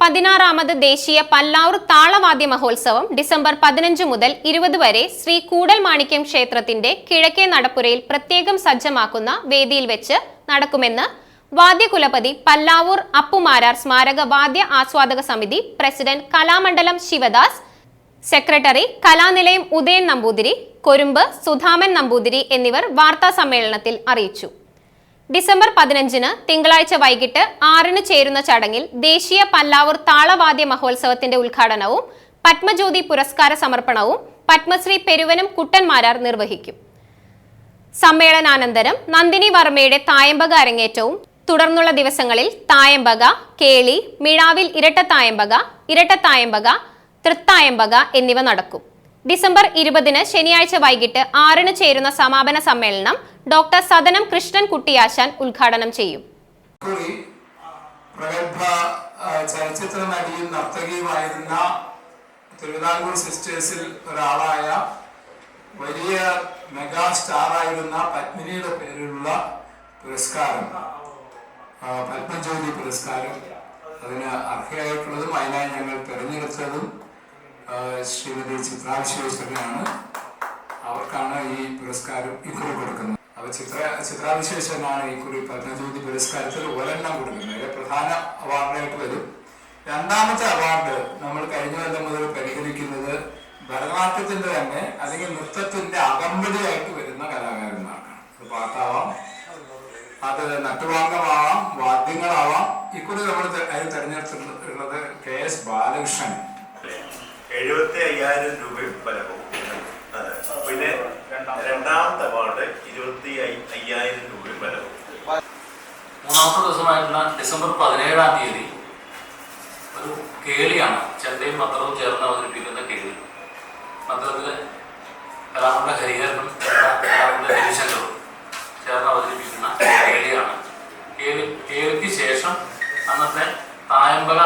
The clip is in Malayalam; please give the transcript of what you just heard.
പതിനാറാമത് ദേശീയ പല്ലാവൂർ താളവാദ്യ മഹോത്സവം ഡിസംബർ പതിനഞ്ച് മുതൽ ഇരുപത് വരെ ശ്രീ കൂടൽ മാണിക്യം ക്ഷേത്രത്തിന്റെ കിഴക്കേ നടപ്പുരയിൽ പ്രത്യേകം സജ്ജമാക്കുന്ന വേദിയിൽ വെച്ച് നടക്കുമെന്ന് വാദ്യകുലപതി പല്ലാവൂർ അപ്പുമാരാർ സ്മാരക വാദ്യ ആസ്വാദക സമിതി പ്രസിഡന്റ് കലാമണ്ഡലം ശിവദാസ് സെക്രട്ടറി കലാനിലയം ഉദയൻ നമ്പൂതിരി കൊരുമ്പ് സുധാമൻ നമ്പൂതിരി എന്നിവർ വാർത്താ സമ്മേളനത്തിൽ അറിയിച്ചു. ഡിസംബർ പതിനഞ്ചിന് തിങ്കളാഴ്ച വൈകിട്ട് ആറിന് ചേരുന്ന ചടങ്ങിൽ ദേശീയ പല്ലാവൂർ താളവാദ്യ മഹോത്സവത്തിന്റെ ഉദ്ഘാടനവും പത്മജ്യോതി പുരസ്കാര സമർപ്പണവും പത്മശ്രീ പെരുവനും കുട്ടന്മാരാർ നിർവഹിക്കും. സമ്മേളനാനന്തരം നന്ദിനി വർമ്മയുടെ തായമ്പക അരങ്ങേറ്റവും തുടർന്നുള്ള ദിവസങ്ങളിൽ തായമ്പക കേളി മിഴാവിൽ ഇരട്ടത്തായമ്പക ഇരട്ടത്തായമ്പക തൃത്തായമ്പക എന്നിവ നടക്കും. ഡിസംബർ ഇരുപതിന് ശനിയാഴ്ച വൈകിട്ട് ആറിന് ചേരുന്ന സമാപന സമ്മേളനം ഡോക്ടർ സദനം കൃഷ്ണൻ കുട്ടിയാശാൻ ഉദ്ഘാടനം ചെയ്യും. പ്രഗത്ഭ ചലച്ചിത്ര നടിയും നർത്തകിയുമായിരുന്ന തിരുവിതാംകൂർ സിസ്റ്റേഴ്സിൽ ഒരാളായ വലിയ മെഗാ സ്റ്റാർ ആയിരുന്ന പത്മിനിയുടെ പേരിലുള്ള പുരസ്കാരം പത്മജ്യോതി പുരസ്കാരം അതിന് അർഹയായിട്ടുള്ളതും അതിനായി ഞങ്ങൾ തിരഞ്ഞെടുത്തതും ശ്രീമതി ചിത്രാ വിശ്വേശ്വരനാണ് അവർക്കാണ് ഈ പുരസ്കാരം ഇപ്പോൾ കൊടുക്കുന്നത്. ചിത്ര ചിത്രാവിശേഷനാണ് കുറി പത്മജ്യോതി പുരസ്കാരത്തിൽ ഒരെണ്ണം കൊടുക്കുന്നത്. പ്രധാന അവാർഡായിട്ട് വരും. രണ്ടാമത്തെ അവാർഡ് നമ്മൾ കഴിഞ്ഞ കൊല്ലം മുതൽ പരിഗണിക്കുന്നത് ഭരതനാട്യത്തിന്റെ തന്നെ അല്ലെങ്കിൽ നൃത്തത്തിന്റെ അകമ്പടിയായിട്ട് വരുന്ന കലാകാരന്മാർക്കാണ് പാട്ടാവാം. അത് നട്ടുവാങ്കമാവാം വാദ്യങ്ങളാവാം. ഇക്കുറി നമ്മൾ അതിൽ തെരഞ്ഞെടുത്തിട്ടുള്ളത് കെ എസ് ബാലകൃഷ്ണൻ. എഴുപത്തി അയ്യായിരം രൂപയും ഫലവും. രണ്ടാമത്തെ അവാർഡ് ഇരുപത്തി അയ്യായിരം രൂപയും വരവ് മൂന്നാമത്തെ ദിവസമായിട്ടുള്ള ഡിസംബർ പതിനേഴാം തീയതി ഒരു കേളിയാണ് ചെണ്ടയും മന്ത്രവും ചേർന്ന് അവതരിപ്പിക്കുന്ന കേളി. മന്ത്രത്തിലെ കലാമുണ്ട ഹരിഹരനും കലാമുണ്ട ഹരിശങ്കറും ചേർന്ന് അവതരിപ്പിക്കുന്ന കേളിയാണ്. കേളി കേളിക്ക് ശേഷം അന്നത്തെ തായമ്പല